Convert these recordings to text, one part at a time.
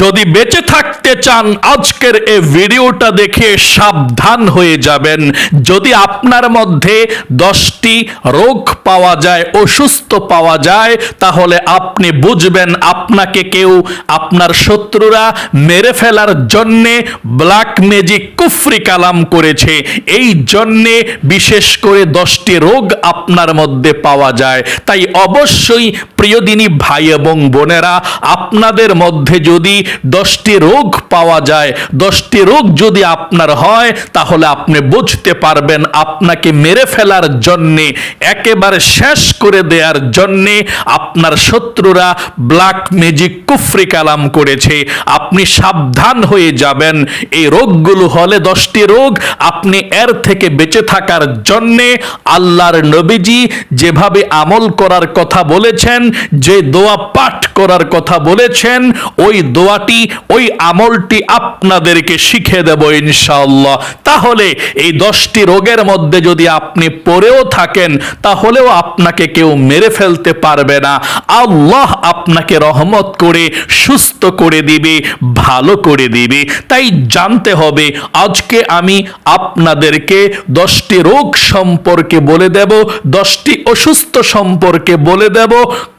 যদি বেঁচে থাকতে চান, আজকের এই ভিডিওটা দেখে সাবধান হয়ে যাবেন। যদি আপনার মধ্যে দশটি রোগ পাওয়া যায়, অসুস্থ পাওয়া যায়, তাহলে আপনি বুঝবেন আপনাকে কেউ আপনার শত্রুরা মেরে ফেলার জন্যে ব্ল্যাক ম্যাজিক কুফরি কালাম করেছে। এই জন্যে বিশেষ করে দশটি রোগ আপনার মধ্যে পাওয়া যায়। তাই অবশ্যই প্রিয়দিনী ভাই এবং বোনেরা, আপনাদের মধ্যে যদি দশটি রোগ পাওয়া যায়, দশটি রোগ যদি আপনার হয়, তাহলে আপনি বুঝতে পারবেন আপনাকে মেরে ফেলার জন্যে, একেবারে শেষ করে দেওয়ার জন্যে আপনার শত্রুরা ব্ল্যাক ম্যাজিক কুফরি কালাম করেছে। আপনি সাবধান হয়ে যাবেন। এই রোগগুলো হলে দশটি রোগ আপনি এর থেকে বেঁচে থাকার জন্যে আল্লাহর নবীজি যেভাবে আমল করার কথা বলেছেন, যে দোয়া পাঠ করার কথা বলেছেন, ওই দোয়াটি, ওই আমলটি আপনাদেরকে শিখে দেব ইনশাআল্লাহ। তাহলে এই দশটি রোগের মধ্যে যদি আপনি পড়েও থাকেন, তাহলেও আপনাকে কেউ মেরে ফেলতে পারবে না। আল্লাহ আপনাকে রহমত করে, সুস্থ করে দিবে, ভালো করে দিবে। তাই জানতে হবে, আজকে আমি আপনাদেরকে দশটি রোগ সম্পর্কে বলে দেব, দশটি অসুস্থ সম্পর্কে বলে দেব।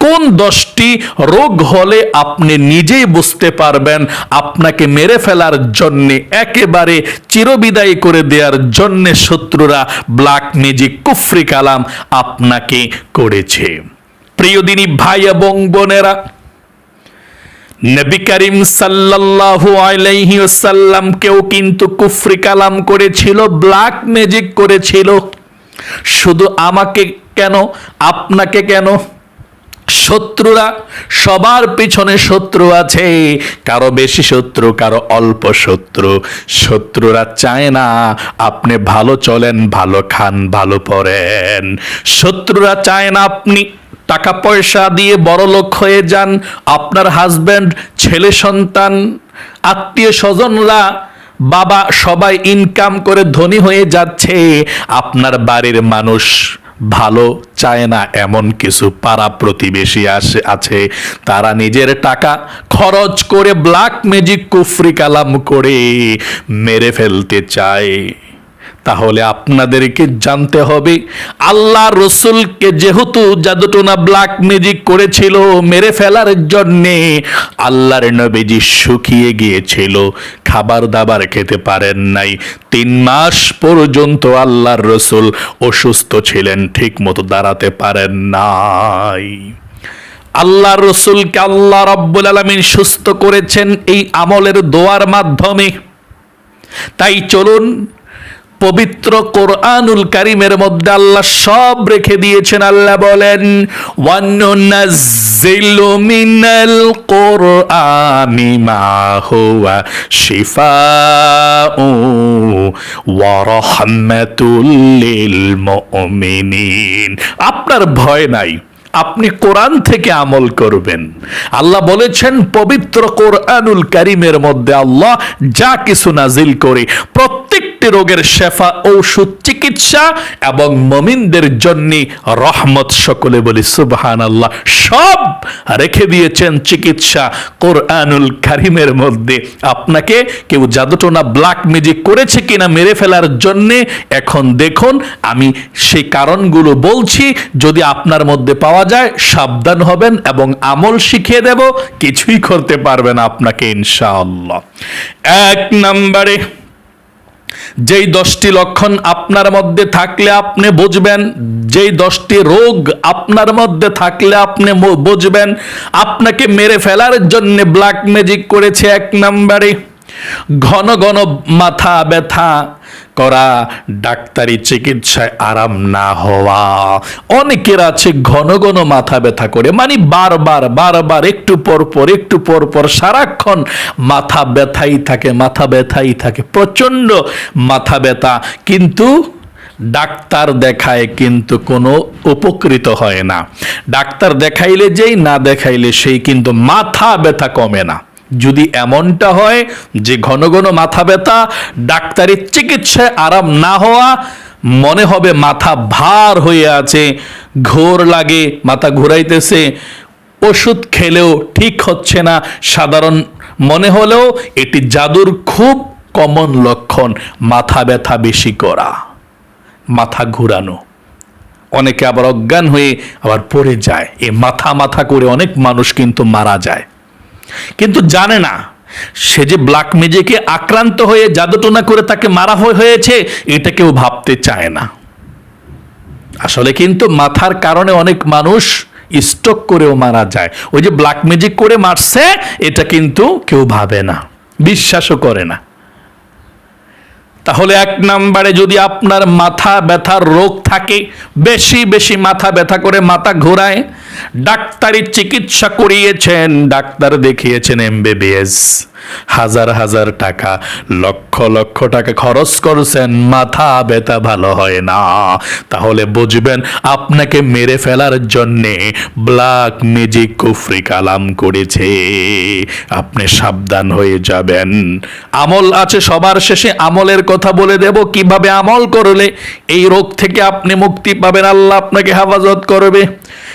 কোন দশটি রোগ হলে আপনি নিজেই বুঝতে পারবেন, আপনাকে মেরে ফেলার জন্যে, একেবারে চিরবিদায় করে দেওয়ার জন্যে শত্রুরা ব্ল্যাক ম্যাজিক কুফরি কালাম আপনাকে করেছে। প্রিয়দিনী ভাই এবং বোনেরা, নবী করিম সাল্লাল্লাহু আলাইহি ওয়াসাল্লাম কেউ কিন্তু কুফরি কালাম করেছিল, ব্ল্যাক ম্যাজিক করেছিল। শুধু আমাকে কেন? আপনাকে কেন? শত্রুরা, সবার পিছনে শত্রু আছে। কারও বেশি শত্রু, কারও অল্প শত্রু। শত্রুরা চায় না, আপনি ভালো চলেন, ভালো খান, ভালো পড়েন। শত্রুরা চায় না, আপনি টাকা পয়সা দিয়ে বড় লোক হয়ে যান, আপনার হাজব্যান্ড ছেলে সন্তান, আত্মীয় স্বজনরা, বাবা সবাই ইনকাম করে ধনী হয়ে যাচ্ছে, আপনার বাড়ির মানুষ ভালো চায় না এমন কিছু পাড়া প্রতিবেশী আসে, আছে। তারা নিজের টাকা খরচ করে ব্ল্যাক ম্যাজিক কুফরি কালাম করে মেরে ফেলতে চায়। তাহলে আপনাদেরকে জানতে হবে, আল্লাহ রসুলকে যেহেতু জাদুটোনা ব্ল্যাক ম্যাজিক করেছিল মেরে ফেলার জন্যে, আল্লাহর নবীজি শুকিয়ে গিয়েছিল, খাবার দাবার খেতে পারেন নাই। তিন মাস পর্যন্ত আল্লাহর রসুল অসুস্থ ছিলেন, ঠিক মতো দাঁড়াতে পারেন নাই। আল্লাহ রসুলকে আল্লাহ রব্বুল আলমিন সুস্থ করেছেন এই আমলের দোয়ার মাধ্যমে। তাই চলুন পবিত্র কোরআনুল কারিমের মধ্যে আল্লাহ সব রেখে দিয়েছেন। আল্লাহ বলেন মিনাল কোরআনি আপনার ভয় নাই, আপনি কোরআন থেকে আমল করবেন। আল্লাহ বলেছেন, পবিত্র কোরআনুল কারিমের মধ্যে আল্লাহ যা কিছু নাজিল করে প্রত্যেকটি রোগের শেফা, ঔষধ চিকিৎসা এবং মমিনদের জন্য রহমত সকলে বলি সুবহান আল্লাহ সব রেখে দিয়েছেন চিকিৎসা কোরআনুল কারিমের মধ্যে। আপনাকে কেউ জাদুটোনা ব্ল্যাক ম্যাজিক করেছে কিনা মেরে ফেলার জন্যে, এখন দেখুন, আমি সেই কারণগুলো বলছি। যদি আপনার মধ্যে পাওয়া যায়, সাবধান হবেন এবং আমল শিখিয়ে দেব, কিছুই করতে পারবেন আপনাকে ইনশাআল্লাহ। এক নম্বরে যেই দশটি লক্ষণ আপনার মধ্যে থাকলে আপনি বুঝবেন, যেই দশটি রোগ আপনার মধ্যে থাকলে আপনি বুঝবেন, আপনাকে মেরে ফেলার জন্য ব্ল্যাক ম্যাজিক করেছে এক নম্বরে। ঘন ঘন মাথা ব্যথা করা ডাক্তারি চিকিৎসায় আরাম না হওয়া। অনেকের আছে ঘন ঘন মাথা ব্যথা করে মানে বারবার বারবার, একটু পর পর, একটু পর পর, সারাক্ষণ মাথা ব্যথাই থাকে, মাথা ব্যথাই থাকে, প্রচণ্ড মাথা ব্যথা। কিন্তু ডাক্তার দেখায় কিন্তু কোনো উপকৃত হয় না। ডাক্তার দেখাইলে যেই, না দেখাইলে সেই, কিন্তু মাথা ব্যথা কমে না। যদি এমনটা হয় যে ঘন ঘন মাথা ব্যথা, ডাক্তারের চিকিৎসায় আরাম না হওয়া, মনে হবে মাথা ভার হয়ে আছে, ঘোর লাগে, মাথা ঘুরাইতেছে, ওষুধ খেলেও ঠিক হচ্ছে না। সাধারণ মনে হলেও এটি জাদুর খুব কমন লক্ষণ, মাথা ব্যথা বেশি করা, মাথা ঘুরানো। অনেকে আবার অজ্ঞান হয়ে আবার পড়ে যায়। এ মাথা মাথা করে অনেক মানুষ কিন্তু মারা যায়। কিন্তু জানে না। সে যে ব্ল্যাক মেজেকে আক্রান্ত হয়ে জাদুটোনা করে তাকে মারা হয়েছে, এটা কেউ ভাবতে চায় না। আসলে কিন্তু মাথার কারণে অনেক মানুষ স্ট্রোক করেও মারা যায়। ওই যে ব্ল্যাক ম্যাজিক করে মারছে, এটা কিন্তু কেউ ভাবে না, বিশ্বাসও করে না। তাহলে এক নাম্বারে যদি আপনার মাথা ব্যথার রোগ থাকে, বেশি বেশি মাথা ব্যথা করে মাথা ঘোরায়, ডাক্তারি চিকিৎসা করিয়েছেন, ডাক্তার দেখিয়েছেন এমবিবিএস হাজার হাজার টাকা, লক্ষ লক্ষ টাকা খরচ করছেন, মাথা ব্যথা ভালো হয় না। তাহলে বুঝবেন আপনাকে মেরে ফেলার জন্যে ব্ল্যাক ম্যাজিক কুফরি কালাম করেছে। আপনি সাবধান হয়ে যাবেন। আমল আছে সবার শেষে, আমলের কথা বলে দেব, কীভাবে আমল করলে এই রোগ থেকে আপনি মুক্তি পাবেন, আল্লাহ আপনাকে হেফাজত করবে।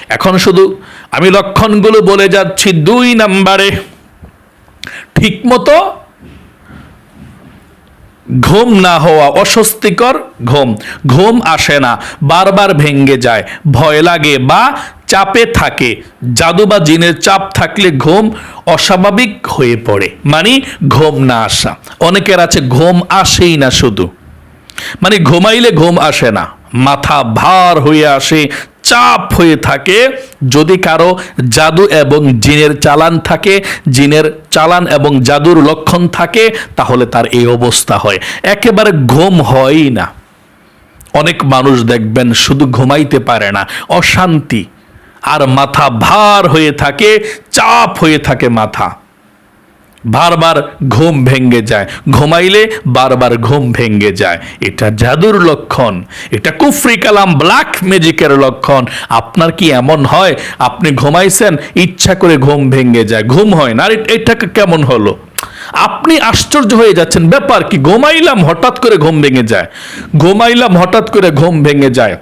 এখন শুধু আমি লক্ষণগুলো বলে যাচ্ছি দুই নাম্বারে। ঠিকমতো ঘুম না হওয়া, অস্বস্তিকর ঘুম। ঘুম আসে না, বারবার ভেঙ্গে যায়, ভয় লাগে বা চাপে থাকে। জাদু বা জিনের চাপ থাকলে ঘুম অস্বাভাবিক হয়ে পড়ে। মানে ঘুম না আসা। অনেকের আছে ঘুম আসেই না শুধু। মানে ঘুমাইলে ঘুম আসে না। মাথা ভার হয়ে আসে চাপ হয়ে থাকে। যদি কারও জাদু এবং জিনের চালান থাকে, জিনের চালান এবং জাদুর লক্ষণ থাকে, তাহলে তার এই অবস্থা হয়। একেবারে ঘুম হয়ই না। অনেক মানুষ দেখবেন শুধু ঘুমাইতে পারে না, অশান্তি। আর মাথা ভার হয়ে থাকে, চাপ হয়ে থাকে মাথা। বারবার ঘুম ভেঙ্গে যায়। ঘুমাইলে বারবার ঘুম ভেঙ্গে যায়। এটা জাদুর লক্ষণ। এটা কুফরি কালাম ব্ল্যাক ম্যাজিকের লক্ষণ। আপনার কি এমন হয়? আপনি ঘুমাইছেন, ইচ্ছা করে ঘুম ভেঙ্গে যায়। ঘুম হয় না। এটা কেমন হলো? আপনি আশ্চর্য হয়ে যাচ্ছেন। ব্যাপার কি? ঘুমাইলাম, হঠাৎ করে ঘুম ভেঙে যায়। ঘুমাইলাম, হঠাৎ করে ঘুম ভেঙে যায়।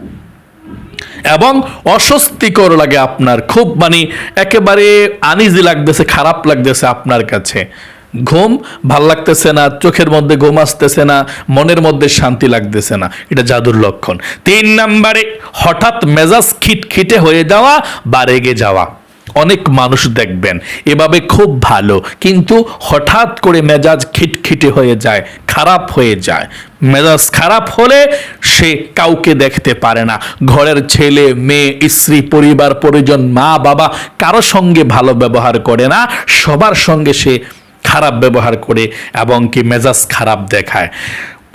এবং অস্বস্তিকর লাগে আপনার, খুব মানে একেবারে আনিজি লাগতেছে, খারাপ লাগতেছে আপনার কাছে। ঘুম ভালো লাগতেছে না, চোখের মধ্যে ঘুম আসতেছে না, মনের মধ্যে শান্তি লাগতেছে না, এটা জাদুর লক্ষণ। তিন নম্বরে হঠাৎ মেজাজ খিটখিটে হয়ে যাওয়া বা রেগে যাওয়া। অনেক মানুষ দেখবেন। এভাবে খুব ভালো। কিন্তু হঠাৎ করে মেজাজ খিটখিটে হয়ে যায়, খারাপ হয়ে যায়। মেজাজ খারাপ হলে সে কাউকে দেখতে পারে না। ঘরের ছেলে, মেয়ে, স্ত্রী, পরিবার, পরিজন, মা, বাবা কারও সঙ্গে ভালো ব্যবহার করে না। সবার সঙ্গে সে খারাপ ব্যবহার করে এবং কি মেজাজ খারাপ দেখায়।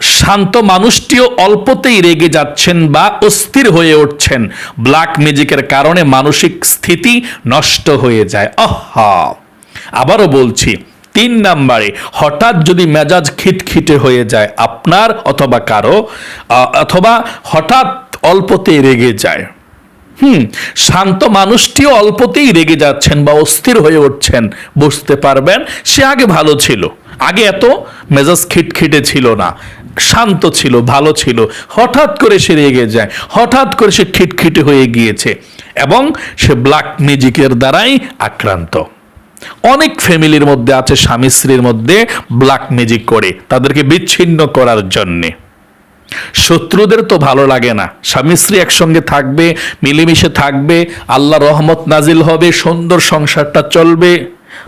শান্ত মানুষটিও অল্পতেই রেগে যাচ্ছেন বা অস্থির হয়ে উঠছেন। ব্ল্যাক ম্যাজিকের কারণে মানসিক স্থিতি নষ্ট হয়ে যায়। আহা! আবারও বলছি, তিন নাম্বারে, হঠাৎ যদি মেজাজ খিটখিটে হয়ে যায় আপনার অথবা কারও অথবা হঠাৎ অল্পতেই রেগে যায়। হুম, শান্ত মানুষটিও অল্পতেই রেগে যাচ্ছেন বা অস্থির হয়ে উঠছেন, বুঝতে পারবেন? সে আগে ভালো ছিল, আগে এত মেজাজ খিটখিটে ছিল না, শান্ত ছিল, ভালো ছিল, হঠাৎ করে সে রেগে যায়, হঠাৎ করে সে খিটখিটে হয়ে গিয়েছে এবং সে ব্ল্যাক ম্যাজিকের দ্বারাই আক্রান্ত। অনেক ফ্যামিলির মধ্যে আছে স্বামী স্ত্রীর মধ্যে ব্ল্যাক ম্যাজিক করে, তাদেরকে বিচ্ছিন্ন করার জন্যে। শত্রুদের তো ভালো লাগে না। স্বামী স্ত্রী একসঙ্গে থাকবে, মিলেমিশে থাকবে আল্লাহ রহমত নাজিল হবে, সুন্দর সংসারটা চলবে।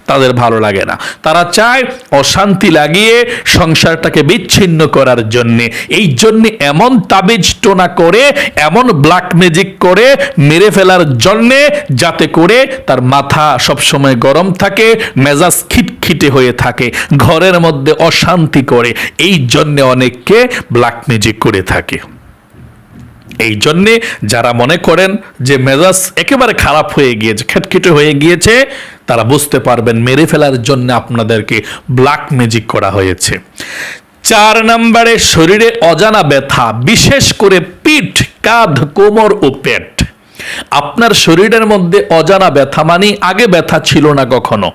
তাদের ভালো লাগে না। তারা চায় অশান্তি লাগিয়ে সংসারটাকে বিচ্ছিন্ন করার জন্যে। এই জন্যে এমন তাবিজ টোনা করে, এমন ব্ল্যাক ম্যাজিক করে মেরে ফেলার জন্যে যাতে করে তার মাথা সবসময় গরম থাকে, মেজাজ খিটখিটে হয়ে থাকে, ঘরের মধ্যে অশান্তি করে। এই জন্যে অনেককে ব্ল্যাক ম্যাজিক করে থাকে। এই জন্যে যারা মনে করেন যে মেজাজ একেবারে খারাপ হয়ে গিয়েছে, খেটখিটে হয়ে গিয়েছে, তারা বুঝতে পারবেন মেরে ফেলার জন্য আপনাদেরকে ব্ল্যাক ম্যাজিক করা হয়েছে। চার নম্বরে শরীরে অজানা ব্যথা, বিশেষ করে পিঠ, কাঁধ, কোমর ও পেট। আপনার শরীরের মধ্যে অজানা ব্যথা মানে আগে ব্যথা ছিল না কখনো।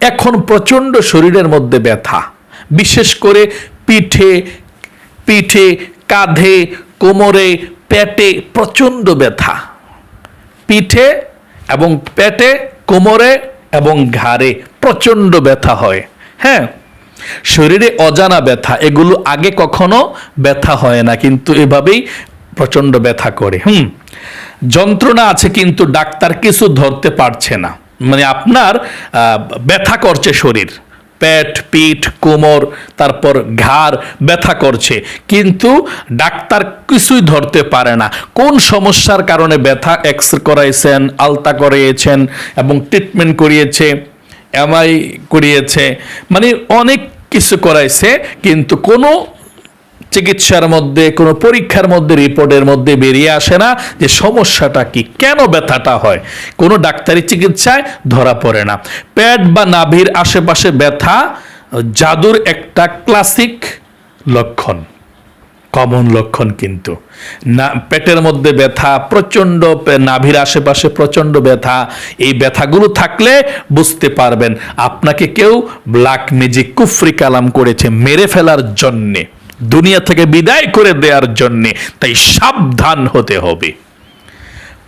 এখন প্রচণ্ড শরীরের মধ্যে ব্যথা। বিশেষ করে পিঠে পিঠে, কাঁধে, কোমরে পেটে প্রচণ্ড ব্যথা। পিঠে এবং পেটে, কোমরে এবং ঘাড়ে প্রচণ্ড ব্যথা হয়। হ্যাঁ শরীরে অজানা ব্যথা, এগুলো আগে কখনো ব্যথা হয় না, কিন্তু এভাবেই প্রচণ্ড ব্যথা করে। হুম, যন্ত্রণা আছে, কিন্তু ডাক্তার কিছু ধরতে পারছে না। মানে আপনার ব্যথা করছে শরীর। পেট, পিঠ, কোমর, তারপর ঘাড় ব্যথা করছে। কিন্তু ডাক্তার কিছুই ধরতে পারে না। কোন সমস্যার কারণে ব্যথা এক্স করাইছেন, আলতা করিয়েছেন এবং ট্রিটমেন্ট করিয়েছে এমআই করিয়েছে? মানে অনেক কিছু করাইছে, কিন্তু কোনো চিকিৎসার মধ্যে, কোনো পরীক্ষার মধ্যে, রিপোর্টের মধ্যে বেরিয়ে আসে না যে সমস্যাটা কি, কেন ব্যথাটা হয়। কোনো ডাক্তারি চিকিৎসায় ধরা পড়ে না। পেট বা নাভির আশেপাশে ব্যথা জাদুর একটা ক্লাসিক লক্ষণ, কমন লক্ষণ কিন্তু। না, পেটের মধ্যে ব্যথা, প্রচণ্ড নাভির আশেপাশে প্রচণ্ড ব্যথা, এই ব্যথাগুলো থাকলে বুঝতে পারবেন, আপনাকে কেউ ব্ল্যাক ম্যাজিক কুফরি কালাম করেছে মেরে ফেলার জন্যে। দুনিয়া থেকে বিদায় করে দেওয়ার জন্যে। তাই সাবধান হতে হবে।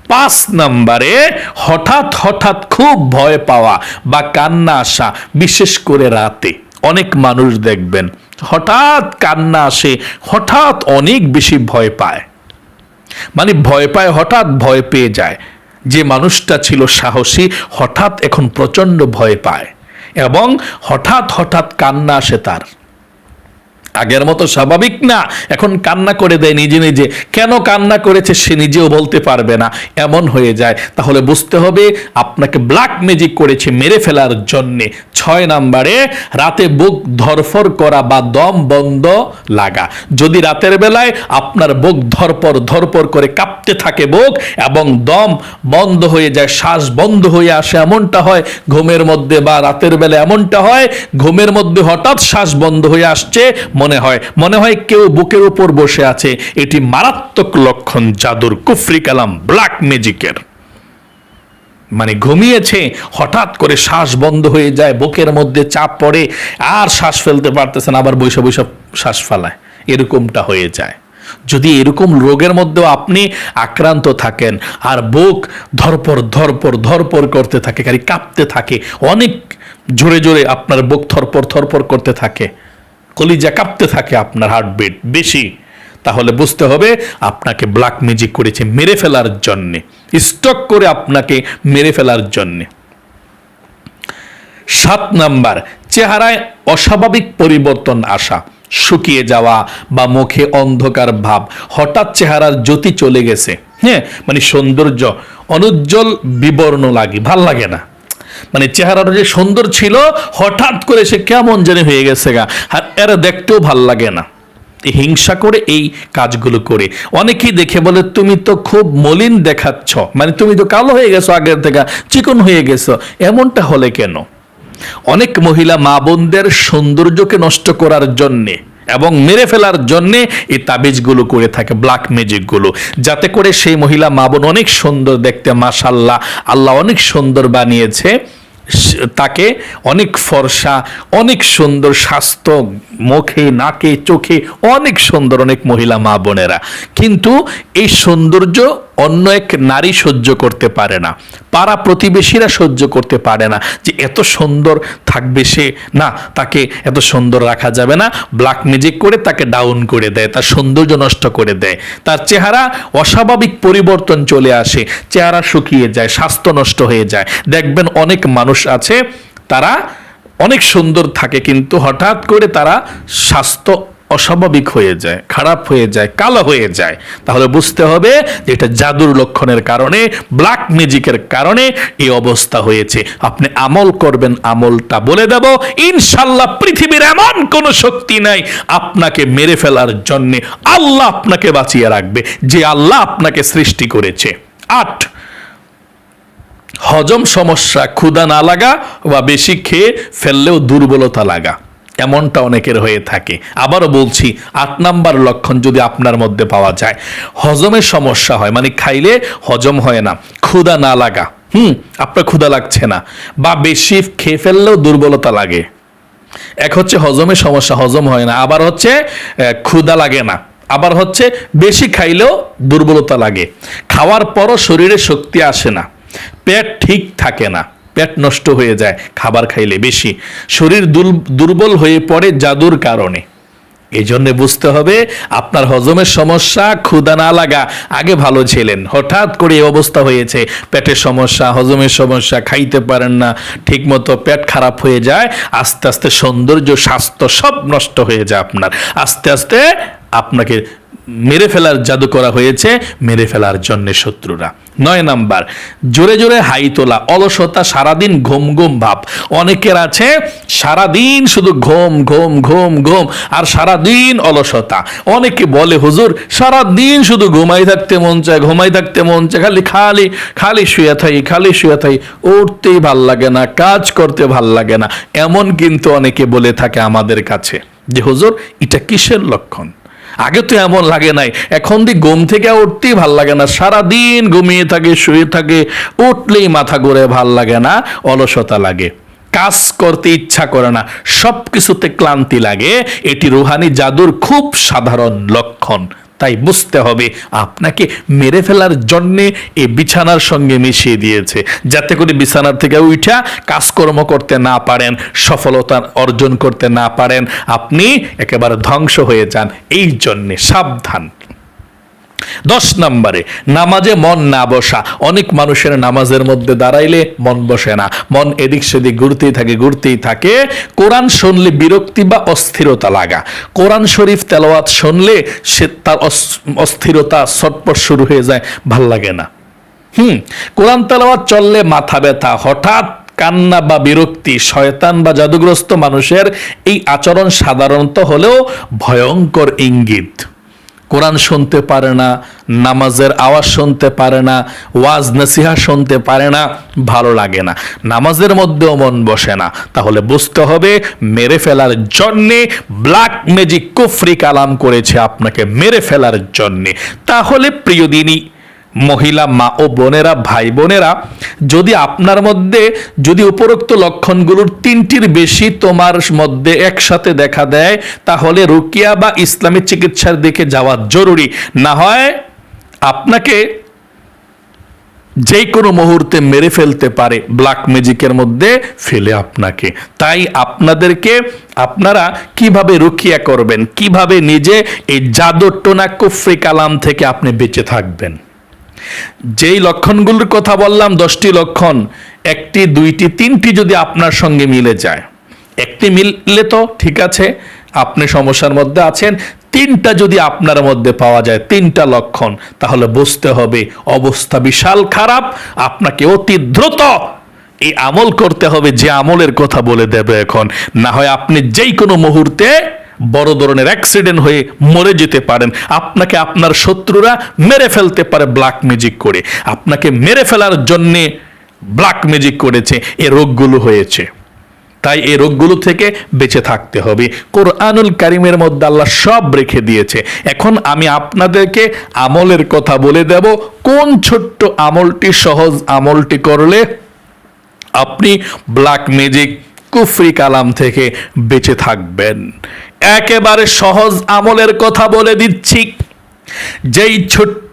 পাঁচ নম্বরে হঠাৎ হঠাৎ খুব ভয় পাওয়া বা কান্না আসা, বিশেষ করে রাতে। অনেক মানুষ দেখবেন, হঠাৎ কান্না আসে, হঠাৎ অনেক বেশি ভয় পায়। মানে ভয় পায়, হঠাৎ ভয় পেয়ে যায়। যে মানুষটা ছিল সাহসী, হঠাৎ এখন প্রচণ্ড ভয় পায়। এবং হঠাৎ হঠাৎ কান্না আসে তার। আগের মতো স্বাভাবিক না। এখন কান্না করে দেয় নিজে নিজে। কেন কান্না করেছে সে নিজেও বলতে পারবে না। এমন হয়ে যায়। তাহলে বুঝতে হবে, আপনাকে ব্ল্যাক ম্যাজিক করেছে মেরে ফেলার জন্যে। ছয় নাম্বারে, রাতে বুক ধরফর করা বা দম বন্ধ লাগা। যদি রাতের বেলায় আপনার বুক ধরপর ধরপর করে কাঁপতে থাকে বুক এবং দম বন্ধ হয়ে যায়, শ্বাস বন্ধ হয়ে আসে, এমনটা হয়, ঘুমের মধ্যে বা রাতের বেলা এমনটা হয়, ঘুমের মধ্যে হঠাৎ শ্বাস বন্ধ হয়ে আসছে মনে হয় মনে হয় কেউ বুকের উপর বসে আছে। এটি মারাত্মক লক্ষণ জাদুর কুফরি কালাম ব্ল্যাক ম্যাজিকের মানে ঘুমিয়েছে, হঠাৎ করে শ্বাস বন্ধ হয়ে যায়, বুকের মধ্যে চাপ পড়ে, আর শ্বাস ফেলতে পারতেছেন আবার বৈশা বৈশা শ্বাস ফেলায়। এরকমটা হয়ে যায়। যদি এরকম রোগের মধ্যেও আপনি আক্রান্ত থাকেন, আর বুক ধরপর ধরপর ধরপর করতে থাকে, খালি কাঁপতে থাকে, অনেক জোরে জোরে আপনার বুক থরপর থরপর করতে থাকে কলিজা কাঁপতে থাকে আপনার হার্টবিট বেশি। তাহলে বুঝতে হবে আপনাকে ব্ল্যাক ম্যাজিক করেছে মেরে ফেলার জন্যে। স্টক করে আপনাকে মেরে ফেলার জন্যে। সাত নাম্বার, চেহারায় অস্বাভাবিক পরিবর্তন আসা, শুকিয়ে যাওয়া বা মুখে অন্ধকার ভাব। হঠাৎ চেহারার জ্যোতি চলে গেছে। হ্যাঁ মানে সৌন্দর্য অনুজ্জ্বল বিবর্ণ লাগে, ভালো লাগে না। মানে চেহারাটা যে সুন্দর ছিল, হঠাৎ করে সে কেমন জানি হয়ে গেছে গা। আর এরা দেখতেও ভালো লাগে না। হিংসা করে এই কাজগুলো করে। অনেকেই দেখে বলে, তুমি তো খুব মলিন দেখাচ্ছ। মানে তুমি তো কালো হয়ে গেছো আগের থেকে, চিকন হয়ে গেছো। এমনটা হলে কেন? অনেক মহিলা মা বোনদের সৌন্দর্যকে নষ্ট করার জন্যে এবং মেরে ফেলার জন্যে এই তাবিজগুলো করে থাকে ব্ল্যাক ম্যাজিকগুলো যাতে করে সেই মহিলা মা বোন অনেক সুন্দর দেখতে মাসাল্লাহ আল্লাহ অনেক সুন্দর বানিয়েছে। তাকে অনেক ফর্সা, অনেক সুন্দর স্বাস্থ্য, মুখে, নাকে, চোখে অনেক সুন্দর অনেক মহিলা মা বোনেরা। কিন্তু এই সৌন্দর্য অন্য এক নারী সহ্য করতে পারে না। পাড়া প্রতিবেশীরা সহ্য করতে পারে না যে এত সুন্দর থাকবে সে। না, তাকে এত সুন্দর রাখা যাবে না। ব্ল্যাক ম্যাজিক করে তাকে ডাউন করে দেয়, তার সৌন্দর্য নষ্ট করে দেয়। তার চেহারা অস্বাভাবিক পরিবর্তন চলে আসে, চেহারা শুকিয়ে যায়, স্বাস্থ্য নষ্ট হয়ে যায়। দেখবেন অনেক মানুষ আছে, তারা অনেক সুন্দর থাকে কিন্তু হঠাৎ করে তারা স্বাস্থ্য অস্বাভাবিক হয়ে যায়, খারাপ হয়ে যায়, কালো হয়ে যায়। তাহলে বুঝতে হবে যে এটা জাদুর লক্ষণের কারণে ব্ল্যাক ম্যাজিকের কারণে এই অবস্থা হয়েছে। আপনি আমল করবেন, আমলটা বলে দেব, ইনশাল্লাহ পৃথিবীর এমন কোনো শক্তি নাই আপনাকে মেরে ফেলার জন্য। আল্লাহ আপনাকে বাঁচিয়ে রাখবে, যে আল্লাহ আপনাকে সৃষ্টি করেছে। আট হজম সমস্যা, ক্ষুধা না লাগা বা বেশি খেয়ে ফেললেও দুর্বলতা লাগা। এমনটা অনেকের হয়ে থাকে। আবারও বলছি, আট নাম্বার লক্ষণ যদি আপনার মধ্যে পাওয়া যায় হজমের সমস্যা হয় মানে খাইলে হজম হয় না, ক্ষুধা না লাগা। হুম, আপনার ক্ষুধা লাগছে না, বা বেশি খেয়ে ফেললেও দুর্বলতা লাগে। এক হচ্ছে হজমের সমস্যা, হজম হয় না। আবার হচ্ছে ক্ষুধা লাগে না। আবার হচ্ছে, বেশি খাইলেও দুর্বলতা লাগে। খাওয়ার পরও শরীরে শক্তি আসে না। পেট ঠিক থাকে না, পেট নষ্ট হয়ে যায়, খাবার খাইলে বেশি। শরীর দুর্বল হয়ে পড়ে জাদুর কারণে। এই জন্য বুঝতে হবে, আপনার হজমের সমস্যা ক্ষুদা না লাগা, আগে ভালো ছিলেন। হঠাৎ করে এই অবস্থা হয়েছে, পেটের সমস্যা, হজমের সমস্যা, খাইতে পারেন না, ঠিকমতো পেট খারাপ হয়ে যায়, আস্তে আস্তে সৌন্দর্য, স্বাস্থ্য সব নষ্ট হয়ে যায় আপনার। আস্তে আস্তে আপনাকে মেরে ফেলার জাদু করা হয়েছে, মেরে ফেলার জন্য শত্রুরা। নয় নাম্বার, জোরে জোরে হাই তোলা, অলসতা, সারাদিন ঘুম ঘুম ভাব। অনেকের আছে, সারাদিন শুধু ঘুম ঘুম ঘুম ঘুম আর সারাদিন অলসতা। অনেকে বলে, হুজুর, সারাদিন শুধু ঘুমাই থাকতে মন চায়, ঘুমাই থাকতে মন চায়, খালি খালি খালি শুয়ে থাকি খালি শুয়ে থাকি উঠতেই ভালো লাগে না, কাজ করতে ভালো লাগে না। এমন কিন্তু অনেকে বলে থাকে আমাদের কাছে যে, হুজুর, এটা কিসের লক্ষণ? আগে তো এমন লাগে নাই। এখন দি ঘুম থেকে উঠতেই ভালো লাগে না। সারা দিন ঘুমিয়ে থাকে, শুয়ে থাকে, উঠলেই মাথা ঘুরে ভালো লাগে না, অলসতা লাগে। কাজ করতে ইচ্ছা করে না। সব কিছুতে ক্লান্তি লাগে। এটি রুহানি জাদুর খুব সাধারণ লক্ষণ। তাই বুঝতে হবে, আপনাকে মেরে ফেলার জন্যে এ বিছানার সঙ্গে মিশিয়ে দিয়েছে। যাতে করে বিছানার থেকে উঠা কাজকর্ম করতে না পারেন, সফলতা অর্জন করতে না পারেন, আপনি একেবারে ধ্বংস হয়ে যান। এই জন্যে সাবধান। দশ নম্বরে, নামাজে মন না বসা। অনেক মানুষের নামাজের মধ্যে দাঁড়াইলে মন বসে না। মন এদিক সেদিক ঘুরতেই থাকে ঘুরতেই থাকে। কোরআন শুনলে বিরক্তি বা অস্থিরতা লাগা। কোরআন শরীফ তেলাওয়াত শুনলে সে তার অস- অস্থিরতা ছটপট শুরু হয়ে যায়, ভালো লাগে না। হুম, কোরআন তেলাওয়াত চললে মাথা ব্যথা, হঠাৎ কান্না বা বিরক্তি, শয়তান বা জাদুগ্রস্ত মানুষের এই আচরণ সাধারণত হলেও ভয়ঙ্কর ইঙ্গিত। কোরআন শুনতে পারে না, নামাজের আওয়াজ শুনতে পারে না, ওয়াজ, নসিহা শুনতে পারে না, ভালো লাগে না। নামাজের মধ্যেও মন বসে না। তাহলে বুঝতে হবে, মেরে ফেলার জন্যে ব্ল্যাক ম্যাজিক কুফরি কালাম করেছে আপনাকে, মেরে ফেলার জন্যে। তাহলে প্রিয় দিনই মহিলা মা ও বোনেরা, ভাই বোনেরা, যদি আপনার মধ্যে, যদি উপরোক্ত লক্ষণগুলোর তিনটির বেশি তোমার মধ্যে একসাথে দেখা দেয়, তাহলে রুকিয়া বা ইসলামী চিকিৎসার দিকে যাওয়া জরুরি। না হয় আপনাকে যে কোনো মুহূর্তে মেরে ফেলতে পারে, ব্ল্যাক ম্যাজিকের মধ্যে ফেলে আপনাকে। তাই আপনাদেরকে, আপনারা কীভাবে রুকিয়া করবেন, কীভাবে নিজে এই জাদুর টোনা কুফরি কালাম থেকে আপনি বেঁচে থাকবেন? যেই লক্ষণগুলোর কথা বললাম, দশটি লক্ষণ, একটি, দুইটি, তিনটি যদি আপনার সঙ্গে মিলে যায়। একটি মিললে তো ঠিক আছে, আপনি সমস্যার মধ্যে আছেন। তিনটা যদি আপনার মধ্যে পাওয়া যায়, তিনটা লক্ষণ, তাহলে বুঝতে হবে, অবস্থা বিশাল খারাপ, আপনাকে অতি দ্রুত এই আমল করতে হবে, যে আমলের কথা বলে দেবে এখন। না হয় আপনি যেই কোনো মুহূর্তে বড় ধরনের অ্যাক্সিডেন্ট হয়ে মরে যেতে পারেন। আপনাকে আপনার শত্রুরা মেরে ফেলতে পারে ব্ল্যাক ম্যাজিক করে। আপনাকে মেরে ফেলার জন্যে ব্ল্যাক ম্যাজিক করেছে। এ রোগগুলো হয়েছে। তাই এই রোগগুলো থেকে বেঁচে থাকতে হবে। কোরআনুল কারিমের মধ্যে আল্লাহ সব রেখে দিয়েছে। এখন আমি আপনাদেরকে আমলের কথা বলে দেব। কোন ছোট্ট আমলটি সহজ আমলটি করলে আপনি ব্ল্যাক ম্যাজিক কুফরি কালাম থেকে বেঁচে থাকবেন? একেবারে সহজ আমলের কথা বলে দিচ্ছি। যেই ছোট্ট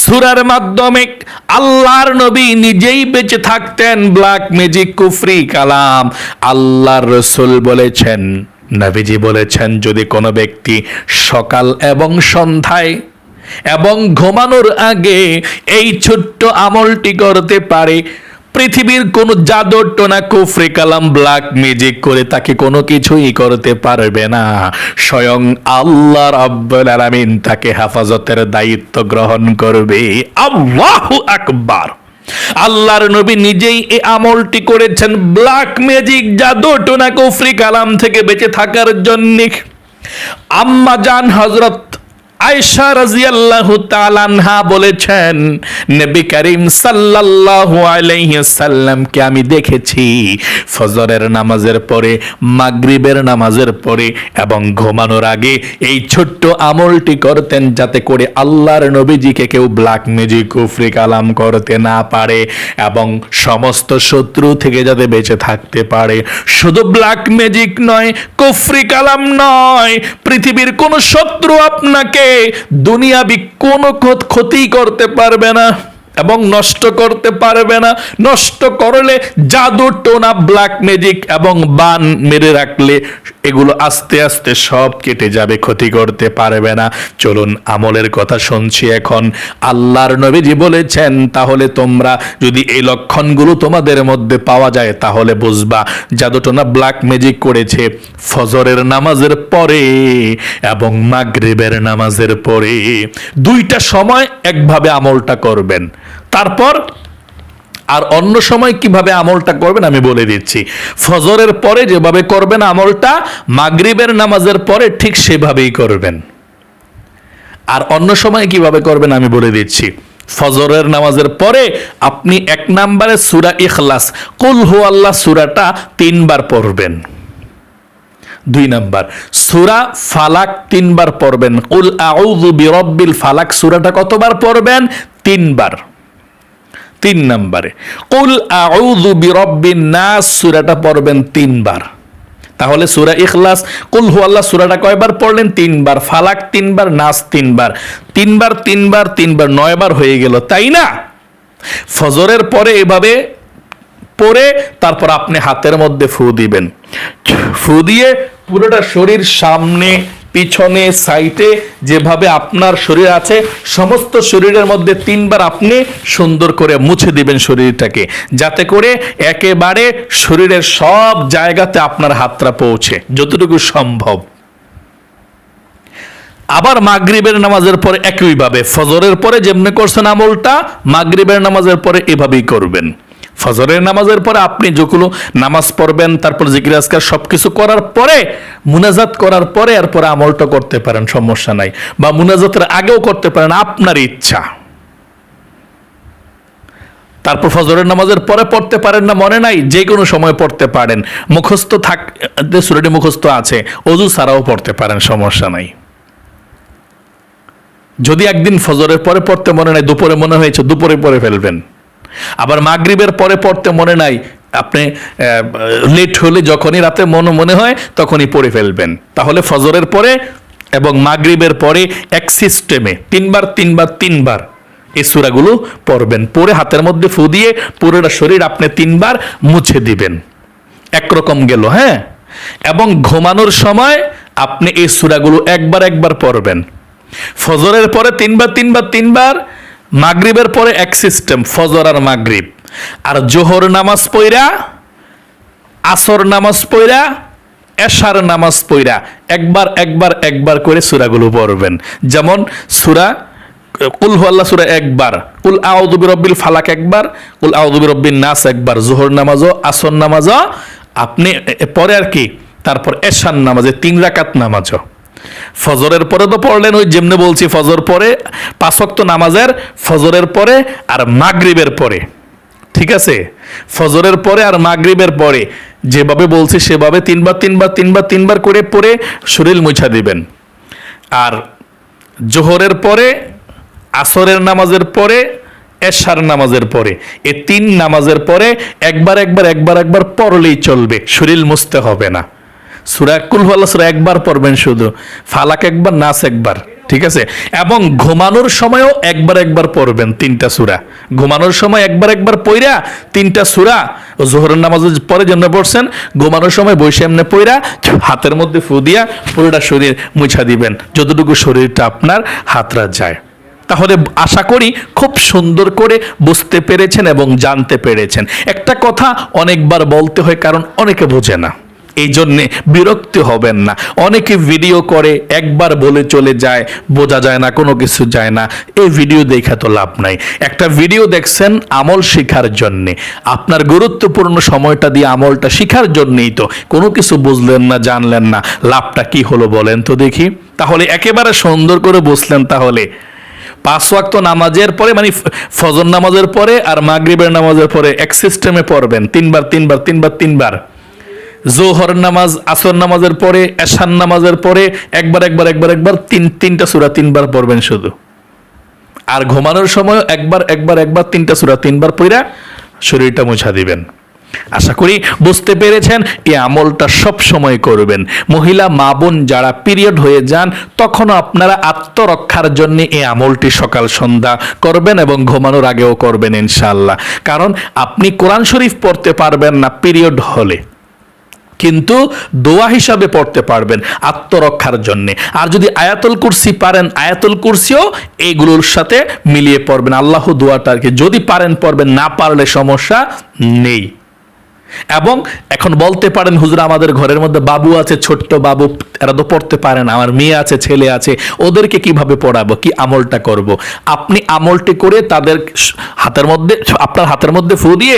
সুরার মাধ্যমে আল্লাহর নবী নিজেই বেঁচে থাকতেন ব্ল্যাক ম্যাজিক কুফরি কালাম, আল্লাহর রসুল বলেছেন, নবীজি বলেছেন, যদি কোনো ব্যক্তি সকাল এবং সন্ধ্যায় এবং ঘুমানোর আগে এই ছোট্ট আমলটি করতে পারে পৃথিবীর কোন জাদর টোনা কুফরি কালাম ব্ল্যাক ম্যাজিক করে তাকে কোনো কিছুই করতে পারবে না। স্বয়ং আল্লাহ রাব্বুল আলামিন তাকে হেফাজতের দায়িত্ব গ্রহণ করবে। আল্লাহু আকবার। আল্লাহর নবী নিজেই এই আমলটি করেছেন ব্ল্যাক ম্যাজিক জাদু টোনা কুফরি কালাম থেকে বেঁচে থাকার জন্য। আম্মা জান হজরত আয়েশা রাজিয়াল্লাহু তাআলাহা বলেছেন, নবী করিম সাল্লাল্লাহু আলাইহি সাল্লামকে আমি দেখেছি ফজরের নামাজের পরে, মাগরিবের নামাজের পরে এবং ঘুমানোর আগে এই ছোট্ট আমলটি করতেন যাতে করে আল্লাহর নবীজিকে কেউ ব্ল্যাক ম্যাজিক কুফরি কালাম করতে না পারে এবং সমস্ত শত্রু থেকে যাতে বেঁচে থাকতে পারে। শুধু ব্ল্যাক ম্যাজিক নয়, কুফরি কালাম নয়, পৃথিবীর কোন শত্রু আপনাকে দুনিয়াবি কোনো ক্ষত- করতে পারবে না। এবং নষ্ট করতে পারবে না। নষ্ট করলে জাদু, টোনা ব্ল্যাক ম্যাজিক এবং বান মেরে রাখলে এগুলো আস্তে আস্তে সব কেটে যাবে, ক্ষতি করতে পারবে না। চলুন, আমলের কথা শুনছি এখন। আল্লাহর নবীজি বলেছেন, তাহলে তোমরা যদি এই লক্ষণগুলো তোমাদের মধ্যে পাওয়া যায়, তাহলে বুঝবা জাদুটোনা ব্ল্যাক ম্যাজিক করেছে ফজরের নামাজের পরে এবং মাগরিবের নামাজের পরে। দুইটা সময় একভাবে আমলটা করবেন। তারপর, আর অন্য সময় কীভাবে আমলটা করবেন আমি বলে দিচ্ছি। ফজরের পরে যেভাবে করবেন আমলটা, মাগরিবের নামাজের পরে ঠিক সেভাবেই করবেন। আর অন্য সময় কীভাবে করবেন আমি বলে দিচ্ছি। ফজরের নামাজের পরে আপনি এক নম্বরে সুরা ইখলাস, কুল হু আল্লাহ সুরাটা তিনবার পড়বেন। দুই নাম্বার, সুরা ফালাক তিনবার পড়বেন। কুল আউযু বিরব্বিল ফালাক সুরাটা কতবার পড়বেন? তিনবার। তিন নম্বরে, কুল আউযু বিরব্বিন নাস সূরাটা পড়বেন তিনবার। তাহলে সূরা ইখলাস, কুল হু আল্লাহ সূরাটা কয়বার পড়লেন? তিনবার। ফালাক তিনবার। নাস তিনবার। তিনবার তিনবার তিনবার, নয়বার হয়ে গেল, তাই না? ফজরের পরে এভাবে পরে তারপর আপনি হাতের মধ্যে ফু দিবেন। ফু দিয়ে পুরোটা শরীর সামনে পিছনে সাইটে যেভাবে আপনার শরীর আছে, সমস্ত শরীরের মধ্যে তিনবার আপনি সুন্দর করে মুছে দিবেন শরীরটাকে, যাতে করে একেবারে শরীরের সব জায়গাতে আপনার হাতটা পৌঁছে, যতটুকু সম্ভব। আবার মাগরিবের নামাজের পরে একইভাবে, ফজরের পরে যেমনি করছেন আমলটা, মাগরিবের নামাজের পরে এভাবেই করবেন। ফজরের নামাজের পরে আপনি যেগুলো নামাজ পড়বেন, তারপর জিকির, আজকার সব কিছু করার পরে, মুনাজাত করার পরে এরপরে আমলটা করতে পারেন, সমস্যা নাই। বা মুনাজাতের আগেও করতে পারেন, আপনার ইচ্ছা। তারপর ফজরের নামাজের পরে পড়তে পারেন না, মনে নাই, যে কোনো সময় পড়তে পারেন। মুখস্থ থাক সুরেটি মুখস্থ আছে, অজু ছাড়াও পড়তে পারেন, সমস্যা নাই। যদি একদিন ফজরের পরে পড়তে মনে নাই, দুপুরে মনে হয়েছে, দুপুরে পরে ফেলবেন। আবার মাগরিবের পরে পড়তে মনে নাই। আপনি লেট হলে যখনই রাতে মনে মনে হয়, তখনই পড়ে ফেলবেন। তাহলে ফজরের পরে এবং মাগরিবের পরে এক সিস্টেমে তিনবার তিনবার তিনবার এই সুরাগুলো পড়বেন। পরে হাতের মধ্যে ফু দিয়ে পুরোটা শরীর আপনি তিনবার মুছে দিবেন। একরকম গেল হ্যাঁ? এবং ঘুমানোর সময় আপনি এই সুরাগুলো একবার একবার পড়বেন। ফজরের পরে তিনবার তিনবার তিনবার মাগরিবের পরে এক সিস্টেম ফজর আর মাগরিব। আর জোহর নামাজ পইরা, আসর নামাজ পইরা, এশার নামাজ পইরা একবার একবার একবার করে সুরাগুলো পড়বেন। যেমন সুরা, কুল আল্লাহ সুরা একবার, কুল আউদুবি রব্বিল ফালাক একবার, কুল আউদুবি রব্বিল নাস একবার, জোহর নামাজও, আসর নামাজও, আপনি পরে আর কি, তারপর এশান নামাজে তিন রাকাত নামাজও। ফজরের পরে তো পড়লেন, ওই যেমনি বলছি, ফজর পরে পাঁচক্ত নামাজের, ফজরের পরে আর মাগরিবের পরে। ঠিক আছে? ফজরের পরে আর মাগরিবের পরে। যেভাবে বলছি, সেভাবে তিনবার তিনবার তিনবার তিনবার করে পরে শরীর মুছা দিবেন। আর জোহরের পরে, আসরের নামাজের পরে, এশার নামাজের পরে। এ তিন নামাজের পরে একবার একবার একবার একবার পড়লেই চলবে, শরীর মুছতে হবে না। সুরা কুলফাল্লা সুরা একবার পড়বেন শুধু। ফালাক একবার নাচ একবার, ঠিক আছে? এবং ঘুমানোর সময়ও একবার একবার পড়বেন তিনটা সুরা। ঘুমানোর সময় একবার একবার পইরা তিনটা সুরা। জোহরের নামাজের পরে যেমন পড়ছেন, ঘুমানোর সময় বসে এমনি পইরা হাতের মধ্যে ফু দিয়া পুরোটা শরীর মুছা দিবেন, যতটুকু শরীরটা আপনার হাতরা যায়। তাহলে আশা করি খুব সুন্দর করে বুঝতে পেরেছেন এবং জানতে পেরেছেন। একটা কথা অনেকবার বলতে হয়, কারণ অনেকে বোঝে না। এই জন্যে বিরক্তি হবেন না। অনেকে ভিডিও করে, একবার বলে চলে যায়, বোঝা যায় না, কোনো কিছু যায় না। এই ভিডিও দেখা তো লাভ নাই। একটা ভিডিও দেখছেন আমল শেখার জন্যে। আপনার গুরুত্বপূর্ণ সময়টা দিয়ে আমলটা শেখার জন্যেই তো। কোনো কিছু বুঝলেন না, জানলেন না, লাভটা কি হলো বলেন তো দেখি। তাহলে একেবারে সুন্দর করে বুঝলেন তাহলে। পাঁচ ওয়াক্ত নামাজের পরে মানে ফজর নামাজের পরে আর মাগরিবের নামাজের পরে এক সিস্টেমে পড়বেন। তিনবার তিনবার তিনবার তিনবার। জোহর নামাজ, আসর নামাজের পরে এশান নামাজের পরে একবার একবার একবার একবার তিন, তিনটা সুরা তিনবার পড়বেন শুধু। আর ঘুমানোর সময় একবার একবার একবার তিনটা সুরা তিনবার পড়া শরীরটা মুছা দিবেন। আশা করি বুঝতে পেরেছেন, এই আমলটা সব সময় করবেন। মহিলা, মা, বোন যারা পিরিয়ড হয়ে যান, তখনও আপনারা আত্মরক্ষার জন্য এই আমলটি সকাল, সন্ধ্যা করবেন এবং ঘুমানোর আগেও করবেন ইনশাআল্লাহ। কারণ আপনি কোরআন শরীফ পড়তে পারবেন না পিরিয়ড হলে। কিন্তু দোয়া হিসাবে পড়তে পারবেন আত্মরক্ষার জন্যে। আর যদি আয়াতুল কুরসি পারেন, আয়াতুল কুরসিও এইগুলোর সাথে মিলিয়ে পড়বেন। আল্লাহ দোয়াটা আর কি যদি পারেন, পড়বেন। না পারলে সমস্যা নেই। এবং এখন বলতে পারেন, হুজুর, আমাদের ঘরের মধ্যে বাবু আছে, ছোট্ট বাবু, এরা তো পড়তে পারে না। আমার মেয়ে আছে, ছেলে আছে, ওদেরকে কীভাবে পড়াবো, কি আমলটা করব। আপনি আমলটি করে তাদের হাতের মধ্যে, আপনার হাতের মধ্যে ফু দিয়ে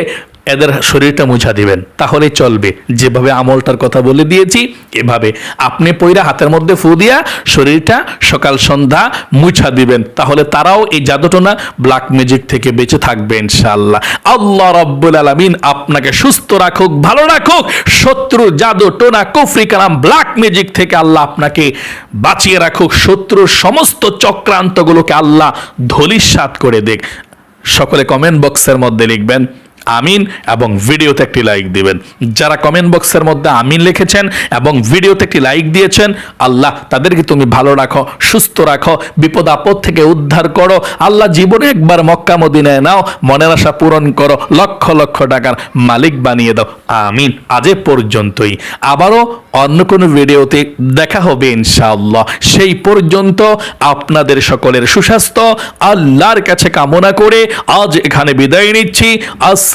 এদের শরীরটা মুছা দিবেন। তাহলে চলবে। যেভাবে আমলটার কথা বলে দিয়েছি, এভাবে। আপনি পইরা হাতের মধ্যে ফু দিয়া শরীরটা সকাল সন্ধ্যা মুছা দিবেন। তাহলে তারাও এই জাদুটোনা ব্ল্যাক ম্যাজিক থেকে বেঁচে থাকবে ইনশাআল্লাহ। আল্লাহ রব্বুল আলামিন আপনাকে সুস্থ রাখুক, ভালো রাখুক। শত্রু জাদু, টোনা, কুফরি, কালাম ব্ল্যাক ম্যাজিক থেকে আল্লাহ আপনাকে বাঁচিয়ে রাখুক। শত্রুর সমস্ত চক্রান্তগুলোকে আল্লাহ ধলিসাৎ করে দেখ সকলে কমেন্ট বক্সের মধ্যে লিখবেন আমিন এবং ভিডিওতে একটি লাইক দিবেন। যারা কমেন্ট বক্সের মধ্যে আমিন লিখেছেন এবং ভিডিওতে একটি লাইক দিয়েছেন, আল্লাহ তাদেরকে তুমি ভালো রাখো, সুস্থ রাখো, বিপদ আপদ থেকে উদ্ধার করো। আল্লাহ জীবনে একবার মক্কা মদিনায় নাও, মনের আশা পূরণ করো, লক্ষ লক্ষ টাকার মালিক বানিয়ে দাও। আমিন। আজ পর্যন্তই। আবারও অন্য কোনো ভিডিওতে দেখা হবে ইনশাআল্লাহ। সেই পর্যন্ত আপনাদের সকলের সুস্বাস্থ্য, আল্লাহর কাছে কামনা করে আজ এখানে বিদায় নিচ্ছি।